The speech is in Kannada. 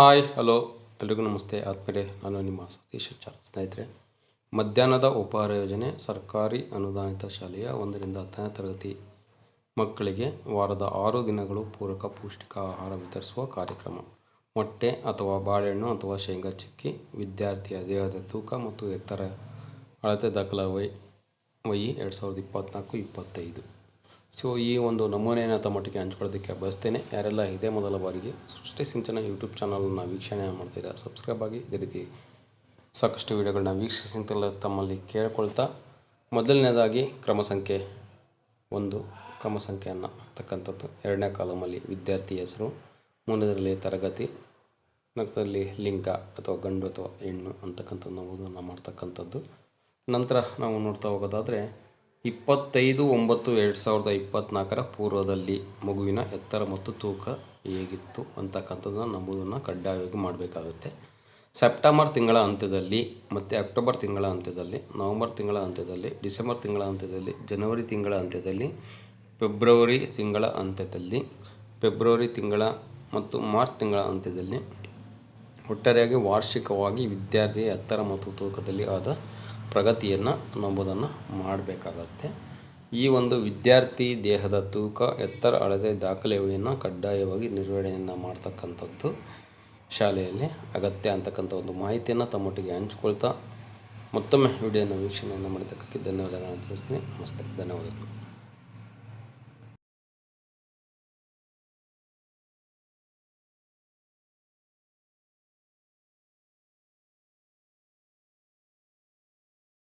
Hi, hello. ಎಲ್ರಿಗೂ ನಮಸ್ತೆ. ಆತ್ಮೀಯರೇ, ನಾನು ನಿಮ್ಮ ಸತೀಶ್ ಚಾರ್ ಸ್ನೇಹಿತರೆ, ಮಧ್ಯಾಹ್ನದ ಉಪಹಾರ ಯೋಜನೆ ಸರ್ಕಾರಿ ಅನುದಾನಿತ ಶಾಲೆಯ ಒಂದರಿಂದ ಹತ್ತನೇ ತರಗತಿ ಮಕ್ಕಳಿಗೆ ವಾರದ ಆರು ದಿನಗಳು ಪೂರಕ ಪೌಷ್ಟಿಕ ಆಹಾರ ವಿತರಿಸುವ ಕಾರ್ಯಕ್ರಮ. ಮೊಟ್ಟೆ ಅಥವಾ ಬಾಳೆಹಣ್ಣು ಅಥವಾ ಶೇಂಗಾ ಚಿಕ್ಕಿ, ವಿದ್ಯಾರ್ಥಿಯ ದೇಹದ ತೂಕ ಮತ್ತು ಎತ್ತರ ಅಳತೆ ದಾಖಲ ವೈ ವೈ ಎರಡು ಸಾವಿರದ ಇಪ್ಪತ್ತ್ನಾಲ್ಕು ಇಪ್ಪತ್ತೈದು. ಸೊ ಈ ಒಂದು ನಮೂನೆಯನ್ನು ತಮ್ಮೊಟ್ಟಿಗೆ ಹಂಚ್ಕೊಳ್ಳೋದಕ್ಕೆ ಬಯಸ್ತೇನೆ. ಯಾರೆಲ್ಲ ಇದೇ ಮೊದಲ ಬಾರಿಗೆ ಸೃಷ್ಟಿ ಸಿಂಚನ ಯೂಟ್ಯೂಬ್ ಚಾನಲನ್ನು ವೀಕ್ಷಣೆ ಮಾಡ್ತೀರಾ ಸಬ್ಸ್ಕ್ರೈಬ್ ಆಗಿ ಇದೇ ರೀತಿ ಸಾಕಷ್ಟು ವಿಡಿಯೋಗಳನ್ನ ವೀಕ್ಷಿಸಿಂತೆಲ್ಲ ತಮ್ಮಲ್ಲಿ ಕೇಳ್ಕೊಳ್ತಾ, ಮೊದಲನೇದಾಗಿ ಕ್ರಮ ಸಂಖ್ಯೆ ಒಂದು, ಕ್ರಮ ಸಂಖ್ಯೆಯನ್ನು ಆಗ್ತಕ್ಕಂಥದ್ದು ಎರಡನೇ ಕಾಲಮಲ್ಲಿ ವಿದ್ಯಾರ್ಥಿ ಹೆಸರು, ಮೂರನೇದರಲ್ಲಿ ತರಗತಿ ನಾಲ್ಕರಲ್ಲಿ ಲಿಂಗ ಅಥವಾ ಗಂಡು ಅಥವಾ ಹೆಣ್ಣು ಅಂತಕ್ಕಂಥದ್ದು ನಮೂದನ್ನು ಮಾಡ್ತಕ್ಕಂಥದ್ದು. ನಂತರ ನಾವು ನೋಡ್ತಾ ಹೋಗೋದಾದರೆ ಇಪ್ಪತ್ತೈದು ಒಂಬತ್ತು ಎರಡು ಸಾವಿರದ ಇಪ್ಪತ್ತ್ನಾಲ್ಕರ ಪೂರ್ವದಲ್ಲಿ ಮಗುವಿನ ಎತ್ತರ ಮತ್ತು ತೂಕ ಹೇಗಿತ್ತು ಅಂತಕ್ಕಂಥದ್ದನ್ನು ನಮೂದನ್ನು ಕಡ್ಡಾಯವಾಗಿ ಮಾಡಬೇಕಾಗುತ್ತೆ. ಸೆಪ್ಟೆಂಬರ್ ತಿಂಗಳ ಅಂತ್ಯದಲ್ಲಿ ಮತ್ತು ಅಕ್ಟೋಬರ್ ತಿಂಗಳ ಅಂತ್ಯದಲ್ಲಿ, ನವಂಬರ್ ತಿಂಗಳ ಅಂತ್ಯದಲ್ಲಿ, ಡಿಸೆಂಬರ್ ತಿಂಗಳ ಅಂತ್ಯದಲ್ಲಿ, ಜನವರಿ ತಿಂಗಳ ಅಂತ್ಯದಲ್ಲಿ, ಫೆಬ್ರವರಿ ತಿಂಗಳ ಅಂತ್ಯದಲ್ಲಿ, ಫೆಬ್ರವರಿ ತಿಂಗಳ ಮತ್ತು ಮಾರ್ಚ್ ತಿಂಗಳ ಅಂತ್ಯದಲ್ಲಿ ಒಟ್ಟಾರೆಯಾಗಿ ವಾರ್ಷಿಕವಾಗಿ ವಿದ್ಯಾರ್ಥಿಯ ಎತ್ತರ ಮತ್ತು ತೂಕದಲ್ಲಿ ಆದ ಪ್ರಗತಿಯನ್ನು ನಂಬುದನ್ನು ಮಾಡಬೇಕಾಗತ್ತೆ. ಈ ಒಂದು ವಿದ್ಯಾರ್ಥಿ ದೇಹದ ತೂಕ, ಎತ್ತರ ಅಳತೆ ದಾಖಲೆಯನ್ನು ಕಡ್ಡಾಯವಾಗಿ ನಿರ್ವಹಣೆಯನ್ನು ಮಾಡ್ತಕ್ಕಂಥದ್ದು ಶಾಲೆಯಲ್ಲಿ ಅಗತ್ಯ ಅಂತಕ್ಕಂಥ ಒಂದು ಮಾಹಿತಿಯನ್ನು ತಮ್ಮೊಟ್ಟಿಗೆ ಹಂಚ್ಕೊಳ್ತಾ ಮತ್ತೊಮ್ಮೆ ವಿಡಿಯೋನ ವೀಕ್ಷಣೆಯನ್ನು ಮಾಡಿದಕ್ಕೆ ಧನ್ಯವಾದಗಳನ್ನು ತಿಳಿಸ್ತೀನಿ. ನಮಸ್ತೆ. ಧನ್ಯವಾದಗಳು.